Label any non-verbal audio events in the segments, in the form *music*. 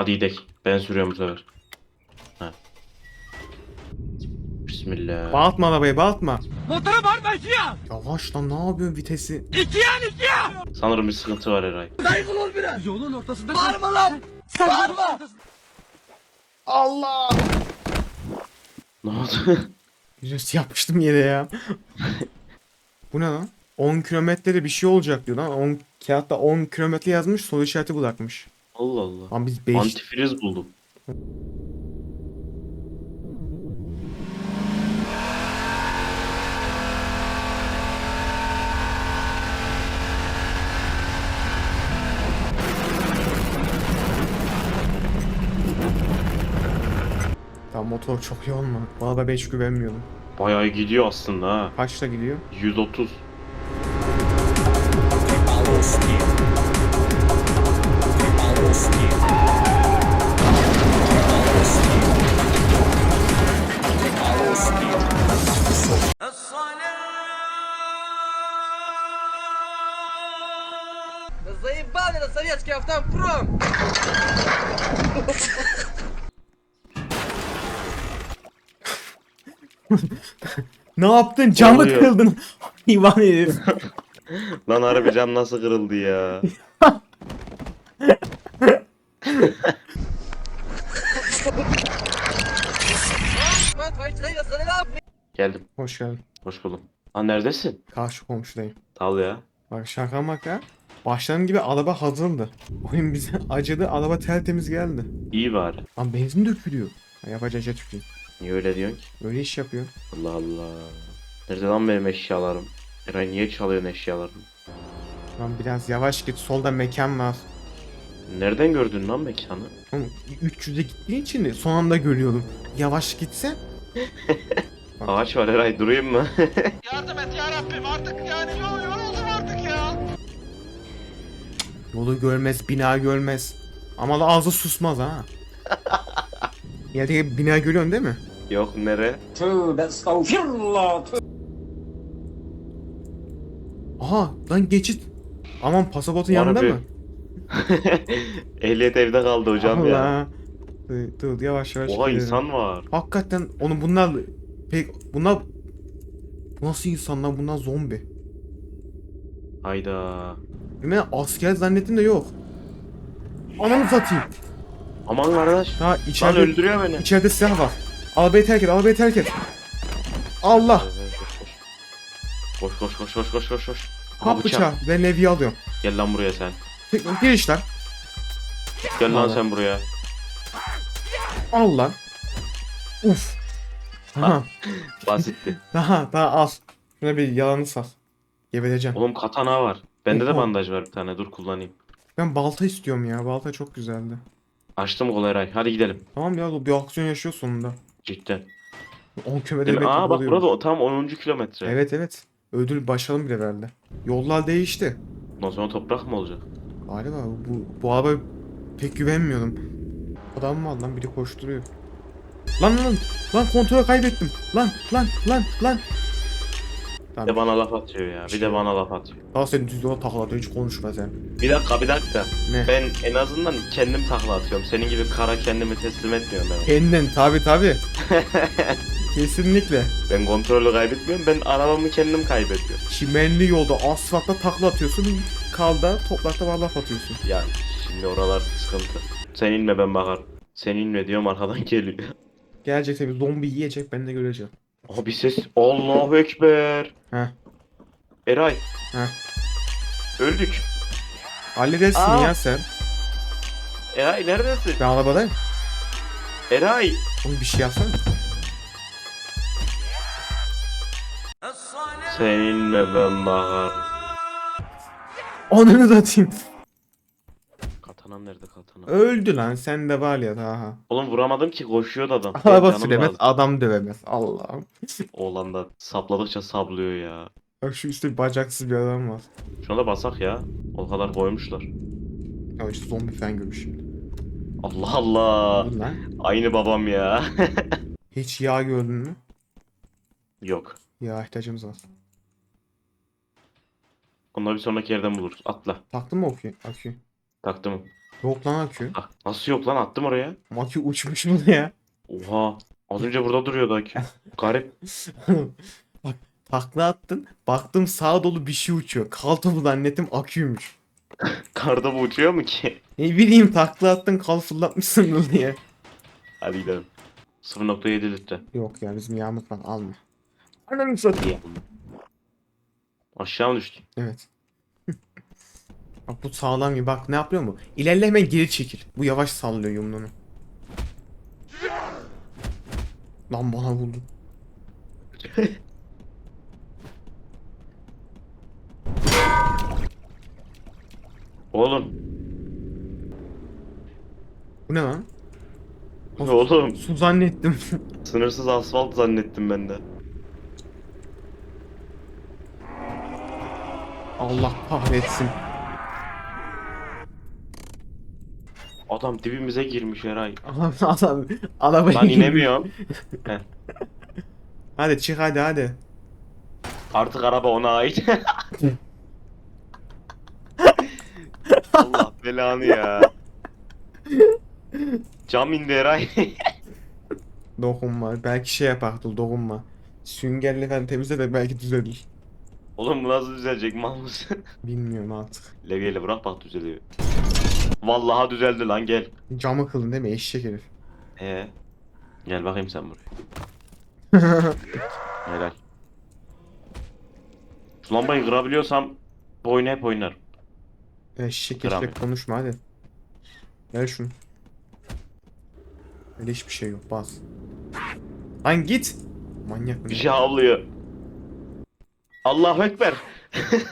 Hadi gidelim. Ben sürüyorum bu sefer. Ha. Bismillah. Bağırtma arabayı bağırtma. Motora bağırma iki ya. Yavaş lan ne yapıyorsun vitesi? İki ya iki ya. Sanırım bir sıkıntı var Eray. Saygılı ol biraz. Yolun ortasında. Bağırma lan. Bağırma. Allah! Ne oldu? *laughs* Yüzüstü yapmıştım yere ya. Bu ne lan? 10 kilometrede bir şey olacak diyor lan. 10 kağıtta 10 kilometre yazmış soru işareti bırakmış. Allah Allah. Lan biz 5 Antifriz buldum. Tamam motor çok iyi olma. Bana da 5 güvenmiyordum. Bayağı gidiyor aslında ha. Kaçta gidiyor? 130. Заебал этот советский автопром! Ne yaptın? Camı oluyor? kırdın. *laughs* İvan herif. Lan harbi cam nasıl kırıldı ya? Man, твои человек, залял, Geldim. Hoş geldin. Hoş buldum. Lan neredesin? Karşı komşudayım. Tal ya. Bak şaka maka. Başlarım gibi araba hazırdı. Oyun bize *laughs* acıdı. Araba tertemiz geldi. İyi bari. Lan benzin dökülüyor. Ha, Yapacak şey tüküreyim. Niye öyle diyorsun ki? Böyle iş yapıyor. Allah Allah. Nerede lan benim eşyalarım? Eray niye çalıyorsun eşyalarımı? Lan biraz yavaş git. Solda mekan var. Nereden gördün lan mekanı? Oğlum 300'e gittiği için de son anda görüyordum. Yavaş gitsen. *laughs* Ağaç var Eray durayım mı? *laughs* Yardım et ya Rabbim artık yani yol yoruldum Yolu görmez, bina görmez. Ama da ağzı susmaz ha. *laughs* Yerde bina görüyorsun değil mi? Yok nere? Tövbe estağfirullah. Aha lan geçit. Aman pasaportun yanında mı? *laughs* Ehliyet evde kaldı hocam ya. Allah. Dur, dur yavaş yavaş Oha gidelim. insan var. Hakikaten onu bunlar pek bunlar Bu nasıl insanlar bunlar zombi. Hayda. Ben asker zannettim de yok. Ananı satayım. Aman kardeş. Ha Lan içeride öldürüyor beni. içeride silah var. Arabayı terk et, arabayı terk et. Allah. Koş koş koş koş koş koş koş. Aha, Kap bıçağı. Ben Levi'yi alıyorum. Gel lan buraya sen. Gir işler. Gel lan Allah. sen buraya. Al lan. Uf. Aha. Basitti. *laughs* Daha daha az. Şuna bir yalanı sal. Gebereceğim. Oğlum katana var. Bende de Oha. bandaj var bir tane. Dur kullanayım. Ben balta istiyorum ya. Balta çok güzeldi. Açtım kol Eray. Hadi gidelim. Tamam ya bir aksiyon yaşıyor sonunda. Cidden. 10 kilometre Değil mi? Aa bak burada o- tam 10. kilometre. Evet evet. Ödül başarılı bile verdi. Yollar değişti. Ondan sonra toprak mı olacak? Galiba bu, bu araba pek güvenmiyordum. Adam var lan biri koşturuyor. Lan lan lan kontrolü kaybettim. Lan lan lan lan. Bir de Tamam. bana laf atıyor ya. Bir de bana laf atıyor. Daha senin düz yola takla hiç konuşma sen. Bir dakika bir dakika. Ne? Ben en azından kendim takla atıyorum. Senin gibi kara kendimi teslim etmiyorum ben. Kendin tabi tabi. *laughs* Kesinlikle. Ben kontrolü kaybetmiyorum. Ben arabamı kendim kaybediyorum. Çimenli yolda asfaltta takla atıyorsun. Kalda toprakta var laf atıyorsun. Ya şimdi oralar sıkıntı. Sen inme ben bakarım. Sen inme diyorum arkadan *laughs* geliyor. Gelecek tabi zombi yiyecek ben de göreceğim. Aha bir ses. Allahu Ekber. Heh. Eray. Heh. Öldük. Halledersin Aa. ya sen. Eray neredesin? Ben arabadayım. Eray. Oğlum bir şey yapsana. Sen inme ben bakarım. Ananı da atayım. Nerede katana? Öldü lan sen de var ya daha. Oğlum vuramadım ki koşuyordu adam. Araba Canım süremez lazım. adam dövemez. Allah'ım. *laughs* Oğlan da sapladıkça saplıyor ya. Bak şu üstte bacaksız bir adam var. Şuna da basak ya. O kadar koymuşlar. Ya işte zombi falan görmüş şimdi. Allah Allah. Dur lan. Aynı babam ya. *laughs* Hiç yağ gördün mü? Yok. Yağ ihtiyacımız var. Onları bir sonraki yerden buluruz. Atla. Taktın mı aküyü? aküyü? Taktım. Yok lan akü. Nasıl yok lan attım oraya. Akü uçmuş mu ya? Oha. Az önce burada duruyordu akü. *laughs* Garip. Bak takla attın. Baktım sağa dolu bir şey uçuyor. Kaltopu zannettim aküymüş. *laughs* Karda bu uçuyor mu ki? Ne bileyim takla attın kal fırlatmışsın diye. Hadi gidelim. 0.7 litre. Yok ya bizim yağmur var alma. Ananı satayım. Aşağı mı düştün? Evet. Bak bu sağlam gibi. Bak ne yapıyor mu? İlerle hemen geri çekil. Bu yavaş sallıyor yumruğunu. Lan bana vurdu. *laughs* Oğlum. Bu ne lan? Oğlum. Su zannettim. *laughs* Sınırsız asfalt zannettim ben de. Allah kahretsin. Adam dibimize girmiş Eray. Adam adam arabaya Lan inemiyorum. Hadi çık hadi hadi. Artık araba ona ait. *laughs* Allah belanı ya. Cam indi Eray. Dokunma. Belki şey yapar dur dokunma. Süngerle falan temizle de belki düzelir. Oğlum bu nasıl düzelecek mal *laughs* mısın? Bilmiyorum artık. Levyeyle bırak bak düzeliyor. Vallahi düzeldi lan gel. Camı kılın değil mi eşek herif. Ee. Gel bakayım sen buraya. Helal. Şu lambayı kırabiliyorsam bu oyunu hep oynarım. eşek eşek konuşma hadi. Ver şunu. Öyle hiçbir şey yok bas. Lan git. Manyak mı? Bir şey avlıyor. Allahu Ekber.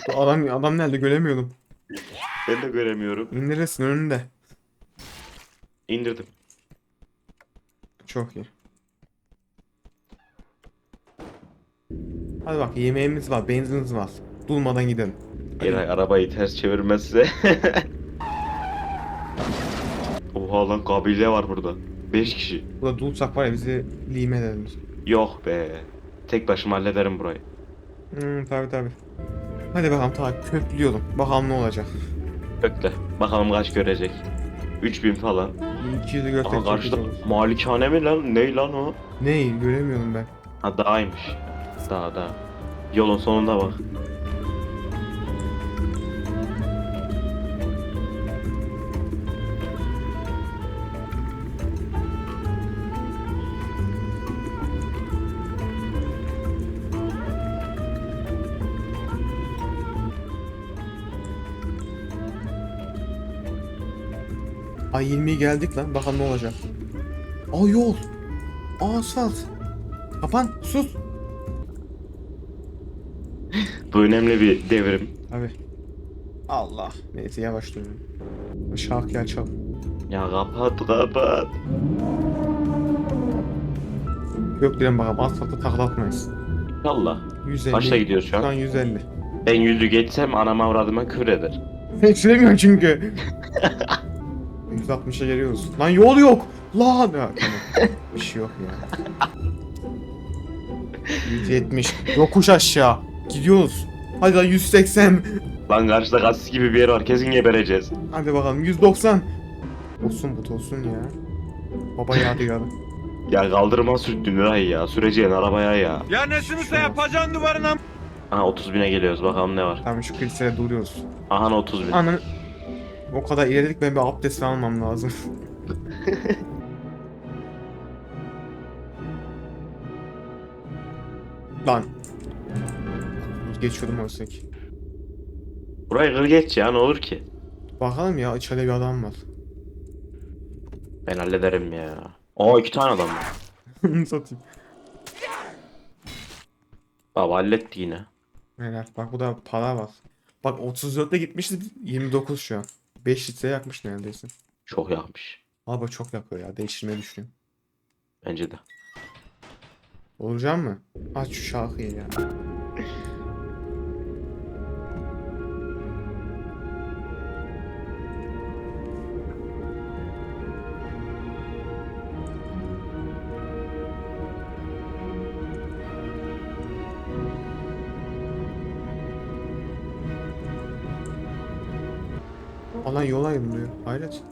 Bu Adam, adam nerede göremiyordum. Ben de göremiyorum. İndiresin önünde. İndirdim. Çok iyi. Hadi bak yemeğimiz var, benzinimiz var. Durmadan gidelim. Eray arabayı ters çevirmezse. Oha lan kabile var burada. 5 kişi. Burada dursak var ya bizi lime ederler. Yok be. Tek başıma hallederim burayı. Hmm tabi tabi. Hadi bakalım ta köklüyorum. Bakalım ne olacak. Bekle. Bakalım kaç görecek. 3000 falan. 200'ü Aha görsek çok karşıda malikane mi lan? Ne lan o? Ne göremiyorum ben. Ha dağymış. Dağ dağ. Yolun sonunda bak. Ay 20'ye geldik lan. Bakalım ne olacak. Aa yol. Aa asfalt. Kapan. Sus. Bu önemli bir devrim. Abi. Allah. Neyse yavaş dönüyorum. Şarkı açalım. Ya kapat kapat. Gökdelen bakalım asfalta taklatmayız. Allah. 150. Kaçta gidiyoruz şu Şu an an? 150. Ben yüzü geçsem anam avradıma küfür eder. Sen süremiyorsun çünkü. *laughs* 160'a geliyoruz. Lan yol yok. Lan. Ya, tamam. *laughs* Bir şey yok ya. 170. Yokuş aşağı. Gidiyoruz. Hadi lan 180. Lan karşıda gazetesi gibi bir yer var kesin gebereceğiz. Hadi bakalım 190. Olsun bu olsun ya. Baba yadigarı. Ya kaldırma sürttün Eray ya. Süreceğin arabaya ya. Ya nesinse yapacaksın duvarına. Aha 30 bine geliyoruz bakalım ne var. Tamam şu kilisede duruyoruz. Aha 30 bin. Ananı... O kadar ilerledik ben bir abdest almam lazım. *laughs* Lan. Geçiyordum oysa ki. Burayı kır geç ya ne olur ki. Bakalım ya içeride bir adam var. Ben hallederim ya. Aa iki tane adam var. Satayım. Baba halletti yine. Helal. Bak bu da para var. Bak 34'te gitmişti 29 şu an. 5 litre yakmış neredeyse. Çok yakmış. Abi çok yakıyor ya değiştirmeyi düşünüyorum. Bence de. Olacak mı? Aç şu şarkıyı ya. Alan yol ayrılıyor. Hayret.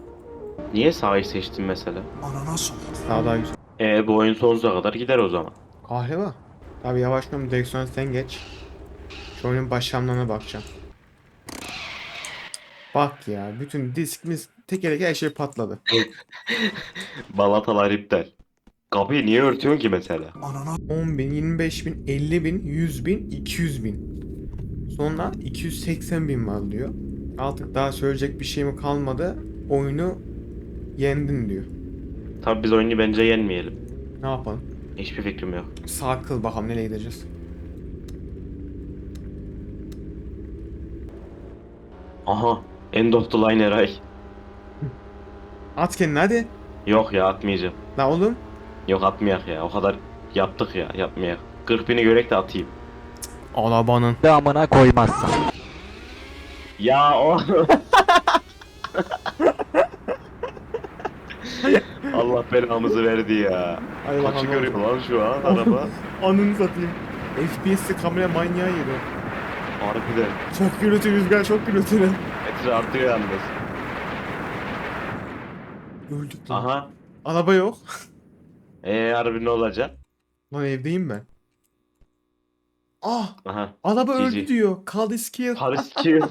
Niye sağı seçtin mesela? Daha daha güzel. E bu oyun sonsuza kadar gider o zaman. Kahve Tabi yavaşlıyorum direksiyona sen geç. Şu oyunun başlamlarına bakacağım. Bak ya bütün diskimiz tekerlek her şey patladı. *laughs* Balatalar iptal. Kapıyı niye örtüyorsun ki mesela? 10 bin, 25 bin, 50 bin, 100 bin, 200 bin. Sonra 280 bin var diyor. Artık daha söyleyecek bir şey mi kalmadı. Oyunu yendin diyor. Tabi biz oyunu bence yenmeyelim. Ne yapalım? Hiçbir fikrim yok. Sağ kıl bakalım nereye gideceğiz. Aha. End of the line Eray. At kendini hadi. Yok ya atmayacağım. La oğlum. Yok atmayak ya. O kadar yaptık ya. Yapmayak. 40 bini görek de atayım. Arabanın. amına koymazsan. Ya o. *laughs* Allah belamızı verdi ya. Hadi Kaçı bakalım. görüyor lan şu an araba. *laughs* Anını satayım. FPS'li kamera manyağı yedi. Harbiden. Çok gürültü rüzgar çok gürültü. Metre artıyor yalnız. Öldük lan. Aha. Araba yok. Eee harbi ne olacak? Lan evdeyim ben. Ah! Aha. Araba GG. öldü diyor. Kill. Paris kill.